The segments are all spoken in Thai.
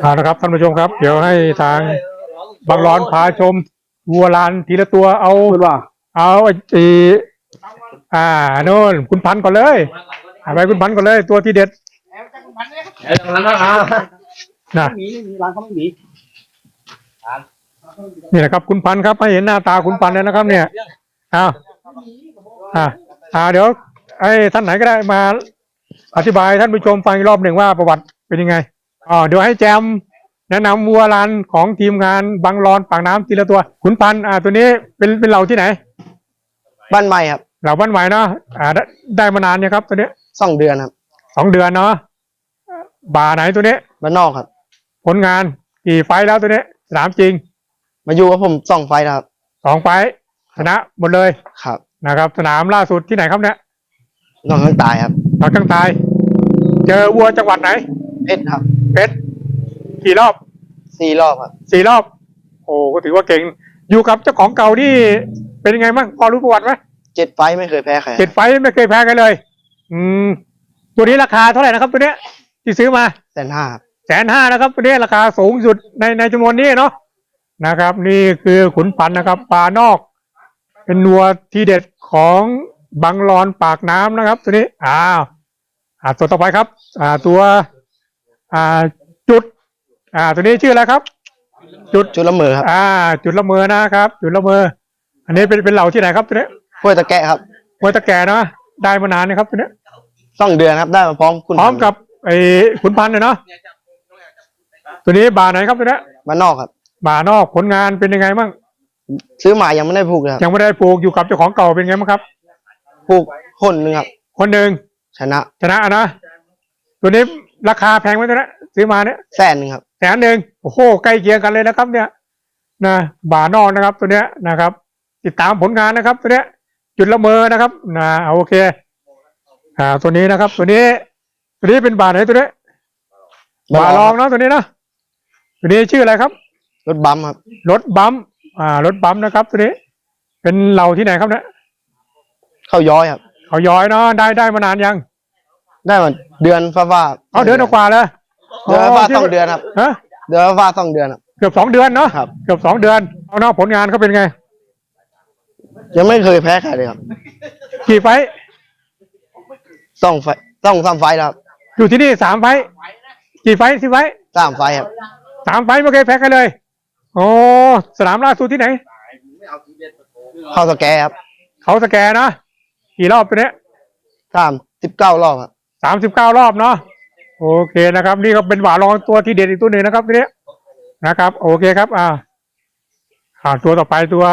เอาละครับท่านผู้ชมครับ เดี๋ยวให้ทางบางร้อนพาชมวัวลานทีละตัวเอาพูดว่า เอาไอ้ไอ้อ่าโน่นคุณพันธุ์ก่อนเลยเอาไปคุณพันธุ์ก่อนเลย ตัวที่เด็ดนะไม่มีไม่มีร้านเขาไม่มีนี่แหละครับ คุณพันธุ์ครับให้เห็นหน้าตาคุณพันธุ์เลยนะครับ เนี่ยอ้าวอ่าอ่าเดี๋ยวไอ้ท่านไหนก็ได้มา อธิบายท่านผู้ชมฟังอีกรอบหนึ่งว่าประวัติเป็นยังไง อ๋อเดี๋ยวให้แจมแนะนำวัวลานของทีมงานบางรอนปากน้ำทีละตัวขุนพันธุ์อ่าตัวนี้เป็นเป็นเหล่าที่ไหน บ้านใหม่ครับเหล่าบ้านไหวเนาะอ่าได้ได้มานานเนี่ยครับตัวนี้สองเดือนครับสองเดือนเนาะบ่าไหนตัวนี้บ้านนอกครับ ผลงานกี่ไฟล์แล้วตัวนี้สนามจริงมาอยู่กับผมสองไฟล์นะครับ สองไฟล์ชนะหมดเลยครับนะครับ สนามล่าสุดที่ไหนครับเนี่ยน้องข้างตายครับทางกลางตาย เจอวัวจังหวัดไหน เพชรครับ เพชรกี่รอบสี่รอบครับสี่รอบ โอ้ก็ถือว่าเก่ง อยู่กับเจ้าของเก่านี่เป็นยังไงบ้างพอรู้ประวัติไหมเจ็ดไฟล์ไม่เคยแพ้ใครเจ็ดไฟล์ไม่เคยแพ้กันเลย อืม ตัวนี้ราคาเท่าไหร่นะครับตัวเนี้ยที่ซื้อมาแสนห้าครับแสนห้านะครับตัวนี้ราคาสูงสุดในในจำนวนนี้เนาะนะครับ นี่คือขุนพันธุ์นะครับปลานอก เป็นนัวทีเด็ดของบังรอนปากน้ำนะครับ ตัวนี้อ้าวอ่าตัวต่อไปครับ อ่าตัว อ่าจุด อ่า ตัวนี้ชื่ออะไรครับ จุดจุดละเมอครับอ่า จุดละเมอนะครับ จุดละเมอ อันนี้เป็นเป็นเหล่าที่ไหนครับตัวนี้ห้วยตะแกะครับมวยตะแก่เนาะได้มานานนะครับตัวนี้สองเดือนครับ ได้มาพร้อมคุณพร้อมกับไอ้ขุนพันธุ์เนี่ยเนาะตัวนี้บาไหนครับตัวนี้บ้านนอกครับบานอกผลงานเป็นยังไงบ้างซื้อมายังไม่ได้ผูกเลยครับยังไม่ได้ปลูกอยู่กับเจ้าของเก่าเป็นไงบ้างครับผูกคนหนึ่งครับคนหนึ่งชนะชนะนะตัวนี้ ราคาแพงไหมตัวนี้ซื้อมาเนี่ยแสนหนึ่งครับ แสนหนึ่งโอ้โหใกล้เคียงกันเลยนะครับ เนี่ยนะบานอกนะครับ ตัวเนี้ยนะครับ ติดตามผลงานนะครับ ตัวเนี้ยจุดละเมอนะครับนะเอาโอเค อ่า ตัวนี้นะครับ ตัวนี้ ตัวนี้เป็นบาไหนตัวนี้บาลองเนาะตัวนี้เนาะตัวนี้ชื่ออะไรครับรถบัมป์ครับรถบัมป์อ่ารถบัมป์นะครับ ตัวนี้ เป็นเหล่าที่ไหนครับเนี่ยเข้าย้อยครับเขาย้อยเนาะได้ได้มานานยัง ได้มาเดือนฟ้าฟ้าเอาเดือนกว่าๆเลยเดือนฟ้าสองเดือนครับฮะเดือนฟ้าสองเดือนครับเกือบสองเดือนเนาะครับเกือบสองเดือนเอาเนาะผลงานเขาเป็นไง ยังไม่เคยแพ้ใครเลยครับกี่ไฟท์สองไฟล์สองสามไฟล์แล้วครับ อยู่ที่นี่สามไฟท์กี่ไฟท์ที่ไฟท์สามไฟล์ครับสามไฟท์ไม่เคยแพ้กันเลย โอ้สนามล่าสุดที่ไหนเข้าสแกร์ครับ เขาสแกนนะกี่รอบตัวเนี้ยสามสิบเก้ารอบครับ สามสิบเก้ารอบเนาะโอเคนะครับ นี่ก็เป็นหวารองตัวที่เด็ดอีกตัวหนึ่งนะครับตัวเนี้ยนะครับ โอเคครับ อ่าอ่าตัวต่อไปตัว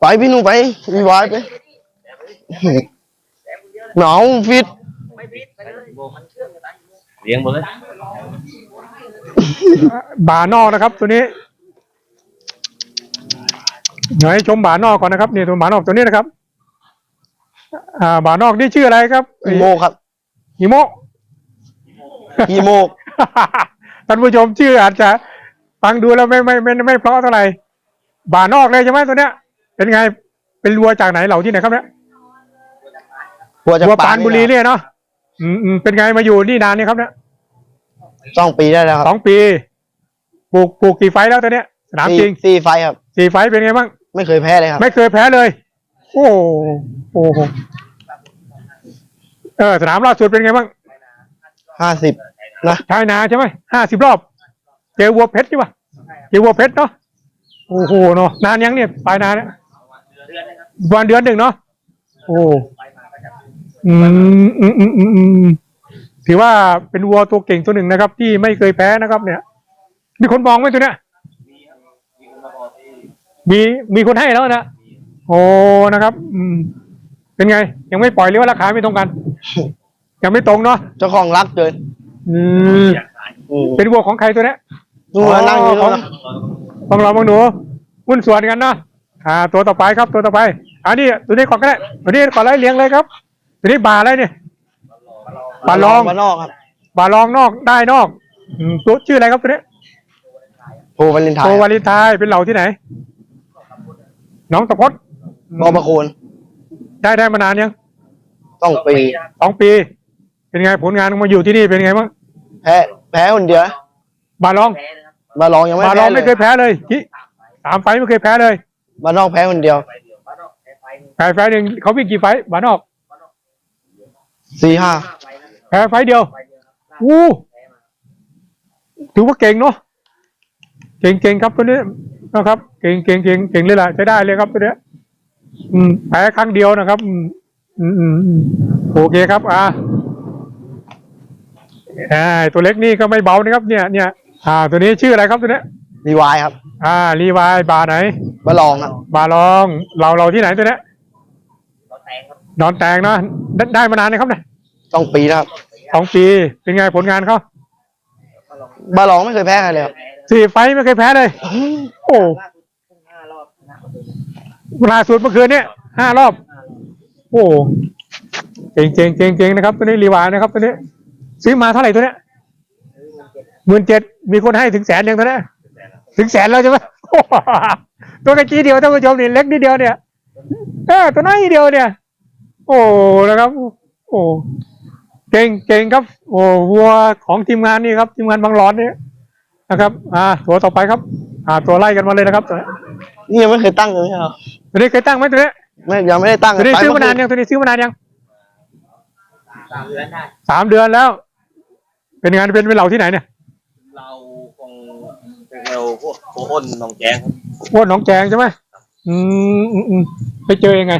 ไปพี่หนุ่มไปวีวายไปหนาวฟิตเลี้ยงหมดเลยบานอกนะครับ ตัวนี้เดี๋ยวให้ชมบานอกก่อนนะครับนี่ตัวบานอกตัวนี้นะครับ อ่าบานอกนี่ชื่ออะไรครับอีโมครับฮิโมะอีโมกท่านผู้ชมชื่ออาจจะฟังดูแล้วไม่ไม่ไม่ไม่ไม่เพราะเท่าไหร่บานอกเลยใช่ไหมตัวเนี้ย เป็นไงเป็นวัวจากไหนเหล่าที่ไหนครับเนี่ยหัวจะวัวปาปานบุรีเนี่ยเนาะอืมอืมเป็นไงมาอยู่นี่นานนี่ครับเนี่ยสองปีได้แล้วครับสองปีปลูกปลูกกี่ไฟล์แล้วตัวเนี้ยสนามจริงสี่สี่ไฟล์ครับสี่ไฟล์เป็นไงบ้างไม่เคยแพ้เลยครับ ไม่เคยแพ้เลย โอ้โหโอ้โหเออสนามล่าสุดเป็นไงบ้างห้าสิบนะชายนาใช่ไหมห้าสิบรอบ เจอวัวเพชรใช่ปะเจอวัวเพชรเนาะโอ้โหเนาะนานยังเนี่ยปลายนานเนี่ยวันเดือนหนึ่งเนาะโอ้อืมอืมอืมอืมอืมถือว่าเป็นวัวตัวเก่งตัวหนึ่งนะครับ ที่ไม่เคยแพ้นะครับ เนี่ย มีคนมองไหมตัวเนี้ยมีมีคนให้แล้วนะ โอ้นะครับ อืม เป็นไง ยังไม่ปล่อยหรือว่าราคาไม่ตรงกัน ยังไม่ตรงเนาะเจ้าของรักเกินอืมอืมเป็นวัวของใครตัวเนี้ยดูแล้วนั่งอยู่ขอแล้วงนะของเราบางหนูหุ้นส่วนกันเนาะอ่า ตัวต่อไปครับ ตัวต่อไปอันนี้ตัวนี้ก่อนก็ได้ตัวนี้ก่อนไล่เลี้ยงเลยครับ ตัวนี้บาอะไรเนี่ยบาลองบ้านนอกครับบาลองนอกได้นอกอืมตัวชื่ออะไรครับตัวนี้โพวาเลนไทโตน์วาลินไทยเป็นเหล่าที่ไหน น้องตะพด บอประโคนได้ได้มานานยังต้องปีสองปี เป็นไงผลงานมาอยู่ที่นี่เป็นไงบ้างแพ้แพ้คนเดียวบาลองแพ้นะครับมาลองยังไม่บาลแพ้องเลไม่ยเคยแพ้เลยที่สามไฟล์ไม่เคยแพ้เลย มานอกแพ้คนเดียวไปเดียวบ้านนอกแพ้ไฟหนึ่งแพ้ไฟล์หนึ่งเขาวิ่งกี่ไฟล์บานอกสี่ห้าห้าไฟนะแพ้ไฟล์เดียวไฟเดียวครับอู้แพ้มาถือว่าเก่งเนาะเก่งเก่งครับตัวนี้นะครับ เก่งเก่งเก่งเก่งเลยล่ะใช้ได้เลยครับตัวเนี้ย อืมแพ้ครั้งเดียวนะครับ อืมอืมอืมโอเคครับ อ่าอ่าตัวเล็กนี่ก็ไม่เบานะครับ เนี่ยเนี่ยอ่า ตัวนี้ชื่ออะไรครับตัวเนี้ย รีวายครับอ่า รีวายบาร์ไหน มาลองครับบาร์ลอง เราเราที่ไหนตัวเนี้ยเราแตงครับนอนแตงเนาะได้ได้มานานนะครับเนี่ยต้องปีแล้วครับสองปีเป็นไงผลงานเขาก็ลองมาลองไม่เคยแพ้ใครเลยครับสี่ไฟท์ไม่เคยแพ้เลย โอ้ ลยล่าสุดเมื่อคืนเนี่ยห้ารอบ โอ้เก่งเก่งเก่งเก่งนะครับ ตัวนี้รีวายนะครับ ตัวนี้ ซื้อมาเท่าไหร่ตัวเนี้ยหมื่นเจ็ดมีคนให้ถึงแสนยังตัวเนี้ยถึงแสนแล้วใช่ไหมตัวกระจีเดียวท่านผู้ชมนี่เล็กนิดเดียวเนี่ยเออตัวน้อยนิดเดียวเนี่ย โอ้นะครับ โอ้เก่งเก่งครับ โอ้วัวของทีมงานนี่ครับ ทีมงานบางร้อนนี่นะครับ อ่า ตัวต่อไปครับ อ่า ตัวไล่กันมาเลยนะครับตัวนี้ยังไม่เคยตั้งเลยใช่ไหมครับ ตัวนี้เคยตั้งไหมตัวนี้ไม่ยังไม่ได้ตั้งตัวนี้ไปซื้อมานานเคืยังตัวนี้ซื้อมานานยังสามเดือนได้สามเดือนแล้ว เป็นงานเป็นเป็นเหล่าที่ไหนเนี่ยเราคงเป็นเราพวกโคอ้นหนองแจ้งครับอ้วนหนองแจงใช่ไหมอืมอืมอืมไปเจอยังไง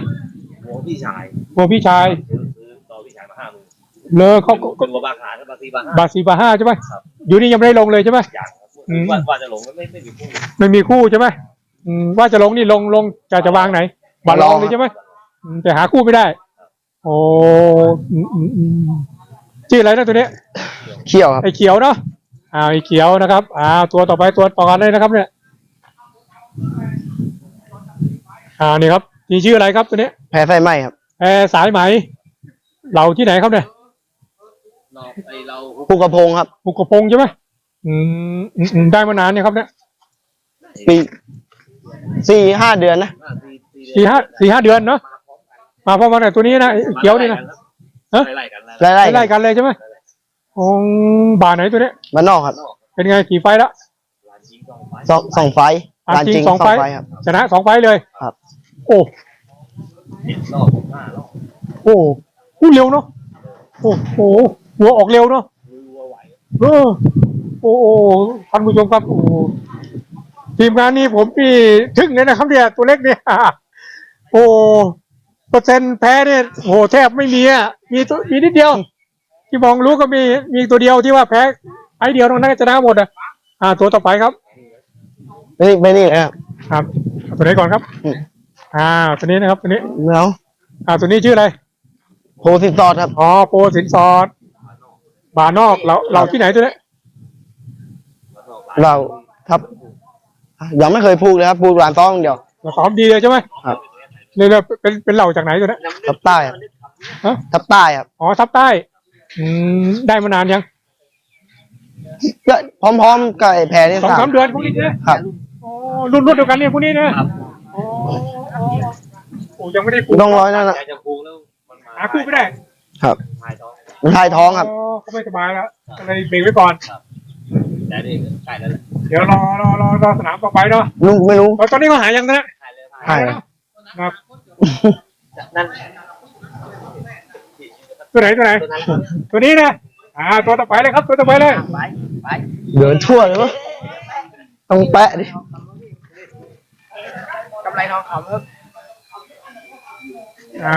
หัวพี่ชายโอ้พี่ชายซื้อซื้อต่อพี่ชายมาห้าหมื่นเลอเขาเป็นวัวบางขานกับบางทีบางห้าบาทสีบาทห้าใช่ไหมครับอยู่นี่ยังไม่ได้ลงเลยใช่ไหมอย่างครับอืมว่าว่าจะหลงไม่ไม่ไม่มีคู่ไม่มีคู่ใช่ไหม อืมว่าจะลงนี่ลงลงจะจะวางไหนบาทลองเลยใช่ไหมอืมแต่หาคู่ไม่ได้ โอ้อืมอืมอืมชื่ออะไรนะตัวเนี้ย เขี้ยวครับ ไอ้เขียวเนาะอ่าไอ้เขียวนะครับอ่าตัวต่อไปตัวต่อกันเลยนะครับ เนี่ยอ่านี่ครับนี่ชื่ออะไรครับตัวนี้แพ้ไฟไหม้ครับ แอร์สายไหม เราที่ไหนครับเนี่ยเราไอเราภูกระพงครับปุกกระพงใช่ไหมอืมอืมอืมได้มานานเนี่ยครับเนี่ย ปี สี่ห้าเดือนนะสี่ห้าสี่ห้าเดือนเนาะมาพร้อมกันเนี่ยตัวนี้นะไอ้เขียวนี่นะฮะไล่ๆกันไล่ไล่ไล่ไล่ไล่กันเลยใช่ไหมอ๋อบาทไหนตัวเนี้ยมานอกครับ เป็นไงกี่ไฟล์แล้วๆร้านจริงต้องไปสองสองไฟท์อะร้านจริงจริงสสอองงไฟไฟท์ท์ครับชนะสองไฟล์เลยครับ โอ้เจ็ดรอบห้ารอบโอ้พูดเร็วเนาะโอ้โหหัวออกเร็วเนาะรู้ว่าไหวเออโอ้โหท่านผู้ชมครับโอ้โห ทีมงานนี้ผมนี่ทึ่งเลยนะครับเนี่ยตัวเล็กเนี่ยโอ้เปอร์เซ็นต์แพ้เนี่ยโอ้โหแทบไม่มีอะมีตัวมีนิดเดียว ที่มองรู้ก็มีมีตัวเดียวที่ว่าแพ้ไอ้เดียวตรงนั้นก็ชนะหมดอะอ่า ตัวต่อไปครับไม่นี่ไม่นี่เลยครับครับเอาตัวนี้ก่อนครับอืมอ่า ตัวนี้นะครับตัวนี้แล้วอ่าตัวนี้ชื่ออะไรโพสินสอดครับอ๋อโปรสินสอดบานอกเราเราที่ไหนตัวนี้เราครับ ยังไม่เคยพูดเลยครับพูดร้านต้องเดียวเราซ้อมดีเลยใช่ไหมครับ เนี่ยเนี่ยเป็นเป็นเหล่าจากไหนตัวนี้ทับใต้ครับฮะทับใต้ครับอ๋อทับใต้ อืมได้มานานยังก็พร้อมๆกับไอ้แพรนี่สองสาสามมเดือนพวกนี้นะครับอ๋อรุ่นรุ่นเดียวกันเนี่ยพวกนี้นะครับอ๋อโอ้ยังไม่ได้ปลูกต้องร้อยนั่นนะอยากจะพูแล้วมันมาหาคู่ไม่ได้ครับทายท้องมันทายท้องครับ อ๋อเขาไม่สบายแล้วก็เลยเบรกไว้ก่อนแต่นี่ใกล้แล้วแหละเดี๋ยวรอรอรอรอสนามต่อไปเนาะลุงไม่รู้แล้วตอนนี้เขาหายังนะ ถ่ายเลยถ่ายแล้วครับนั่นตัวไหนตัวไหน ตัวนั้นตัวนี้นะ อ่า ตัวต่อไปเลยครับ ตัวต่อไปเลย ไปไปเดินทั่วเลยวะต้องแปะดิกำไรทองคำครับอ่า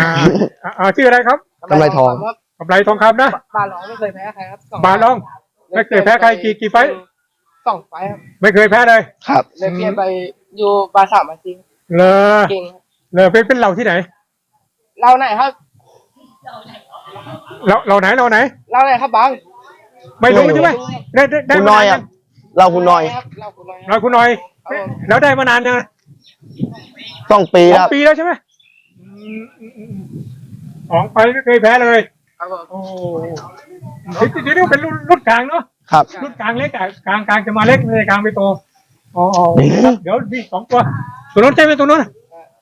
อ่าอ่าชื่ออะไรครับกำไรทองกำไรทองคำนะบาลองไม่เคยแพ้ใครครับสองบาลองไม่เคยแพ้ใครกี่กี่ไฟท์ สองไฟท์ครับไม่เคยแพ้เลยครับ เลยเปลี่ยนไปอยู่บาสามมาจริงเลอเก่งครับเลอเป็นเป็นเหล่าที่ไหน เราไหนครับ เราเราไหนเราไหน เราไหนครับบางไม่รู้ใช่ไหมได้ได้ได้คุณมาน้อยนานอะเราคุณน้อยครับเราคุณน้อยคเรารับคุณน้อยแล้วได้มานานยังต้องปีสแล้อวงปีแล้วใช่ไหมอืมอืมอืมสองไปไม่เคยแพ้เลย ครับผมโอ้เดี๋ยวเดี๋ยวเป็นรุ่นรุ่นกลางเนาะ ครับ รุ่นกลางเล็กอะกลางกลางจะมาเล็กเลยกลางไปโตอ๋ออ๋อเดี๋ยวมีสองตัวตัวนู้นใช่ไหมตัวนู้น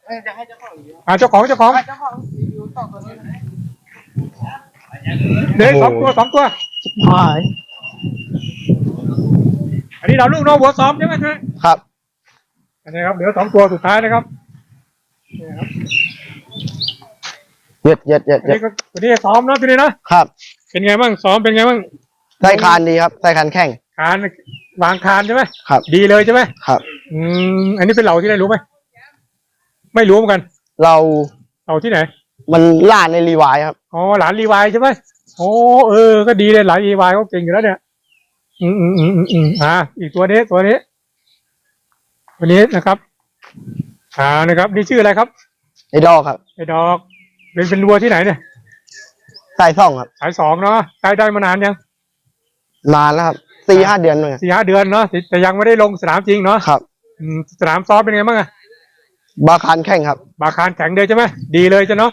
เอ้ยจะให้เจ้าของรีวิวอ่าเจ้าของเจ้าของให้เจ้าของรีวิวต่อตัวนี้นะเดี๋ยวสองตัวสองตัวหายนี้เราลูกน้องหัวซ้อมใช่ไหมใช่ไหมครับอันนี้ครับเหลือสองตัวสุดท้ายนะครับนี่ครับเย็ดเย็ดเย็ดอันเย็ดนี้ก็วันนี้ซ้อมเนาะทีนี้นะครับ เป็นไงบ้างซ้อมเป็นไงบ้าง ไส้คานดีครับไส้คานแข้งคานวางคานใช่ไหมครับ ดีเลยใช่ไหมครับ อืมอันนี้เป็นเหล่าที่ไหนรู้ไหมไม่รู้เหมือนกัน เราเหล่าที่ไหน มันล่าในรีวายครับอ๋อหลานรีวายใช่ไหมโอ้เออ ก็ดีเลยหลานรีวายเขาเก่งอยู่แล้วเนี่ย อืมอืมอืมอืมอืมอ่า อีกตัวนี้ตัวนี้ตัวนี้นะครับอ่านะครับ นี่ชื่ออะไรครับไอ้ดอกครับไอ้ดอก เป็นเป็นวัวที่ไหนเนี่ยไส้ซ่องครับสายสองเนาะได้ได้มานานยัง นานแล้วครับสี่ห้าเดือนเลยสี่ห้าเดือนเนาะแต่แต่ยังไม่ได้ลงสนามจริงเนาะครับอืมสนามซ้อมเป็นไงบ้างอะบาคานแข้งครับ บาคารแข็งเลยใช่ไหมดีเลยจ้ะเนาะ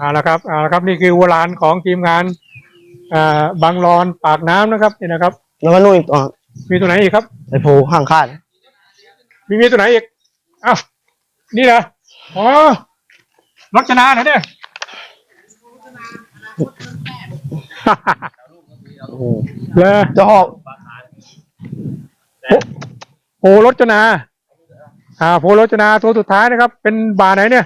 อ่าละครับอ่าละครับนี่คือวัวลานของทีมงานอ่าบางรอนปากน้ำนะครับนี่นะครับ แล้วก็นู่นอีกตัวครับมีตัวไหนอีกครับไอ้โพห่างคาดมีมีตัวไหนอีกอ้าวนี่เหรออ๋อรจนาเหรอเนี่ยโอ้โห เลยเจ้าหอกโพรจนา อ่าโพรจนาตัวสุดท้ายนะครับ เป็นบาไหนเนี่ย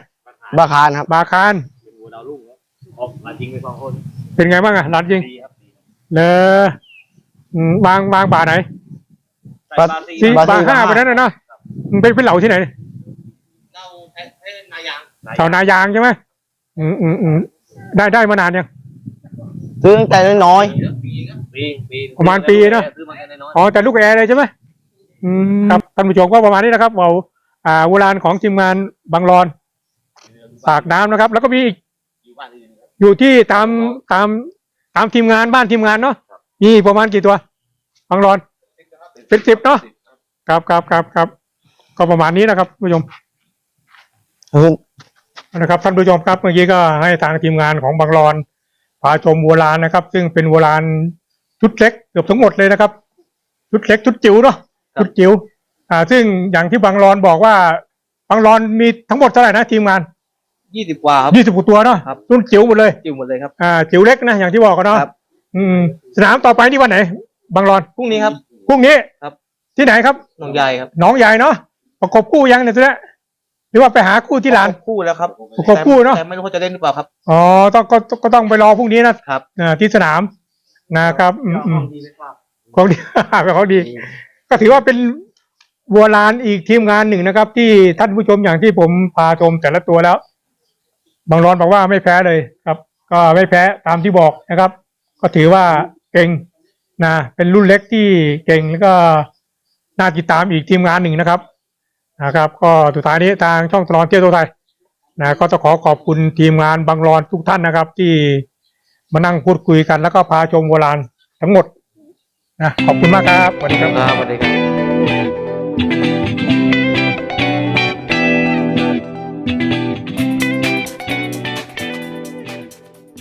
บาคานครับ บาคารเป็นหัวดาวรุ่งครับออกมาจริงไปสองคน เป็นไงบ้างอะหลานจริงดีครับดีเลยอืมบางบางบาไหนใส่บาซีสี่บาห้าไปนั้นนะเนาะมันเป็นเป็นเหล่าที่ไหนเราแพ้นายางชาวนายางใช่ไหมอืมอืมอืมได้ได้มานานยัง ซื้อตั้งแต่น้อยปีครับปีปีประมาณปีเนอะ ซื้อมาแค่น้อยอ๋อแต่ลูกแอร์เลยใช่ไหมอืมครับท่านผู้ชมก็ประมาณนี้นะครับเราอ่าโบราณของทีมงานบางรอนปากน้ำนะครับ แล้วก็มีอีกอยู่บ้านอื่นครับอยู่ที่ตามตามตามทีมงานบ้านทีมงานเนาะมีประมาณกี่ตัวบางรอน เป็นสิบเนอะ ครับครับครับครับก็ประมาณนี้นะครับผู้ชมๆคือนะครับท่านผู้ชมครับเมื่อกี้ก็ให้ทางทีมงานของบางรอน พาชมวัวลานนะครับ ซึ่งเป็นวัวลานชุดเล็กเกือบทั้งหมดเลยนะครับชุดเล็กชุดจิ๋วเนาะชุดจิ๋วอ่า ซึ่งอย่างที่บางรอนบอกว่าบางรอนมีทั้งหมดเท่าไหร่นะทีมงานยี่สิบกว่าครับยี่สิบกว่าตัวเนาะครับรุ่นจิ๋วหมดเลยจิ้มหมดเลยครับอ่าจิ๋วเล็กนะอย่างที่บอกกันเนาะครับอืม สนามต่อไปนี่วันไหน บางรอนพรุ่งนี้ครับพรุ่งนี้ครับ ที่ไหนครับน้องใหญ่ครับหนองใหญ่เนาะประกบคู่ยังเนี่ยตัวเนี้ย หรือว่าไปหาคู่ที่ร้าน คู่แล้วครับประกบคู่เนอะ แต่ไม่รู้เขาจะเล่นหรือเปล่าครับ อ๋อต้องก็ก็ต้องไปรอพรุ่งนี้นะครับ อ่าที่สนามนะครับอืมอืมของดีเป็นของดี ก็ถือว่าเป็นวัวลานอีกทีมงานหนึ่งนะครับ ที่ท่านผู้ชมอย่างที่ผมพาชมแต่ละตัวแล้ว บางร้อนบอกว่าไม่แพ้เลยครับ ก็ไม่แพ้ตามที่บอกนะครับ ก็ถือว่าเก่งนะเป็นรุ่นเล็กที่เก่งแล้วก็น่าติดตามอีกทีมงานหนึ่งนะครับ นะครับ ก็สุดท้ายนี้ทางช่องตลอดเที่ยวตัวไทยนะก็จะขอขอบคุณทีมงานบางรอนทุกท่านนะครับ ที่มานั่งพูดคุยกัน แล้วก็พาชมโบราณทั้งหมดนะขอบคุณมากครับสวัสดีครับสวัสดีครับ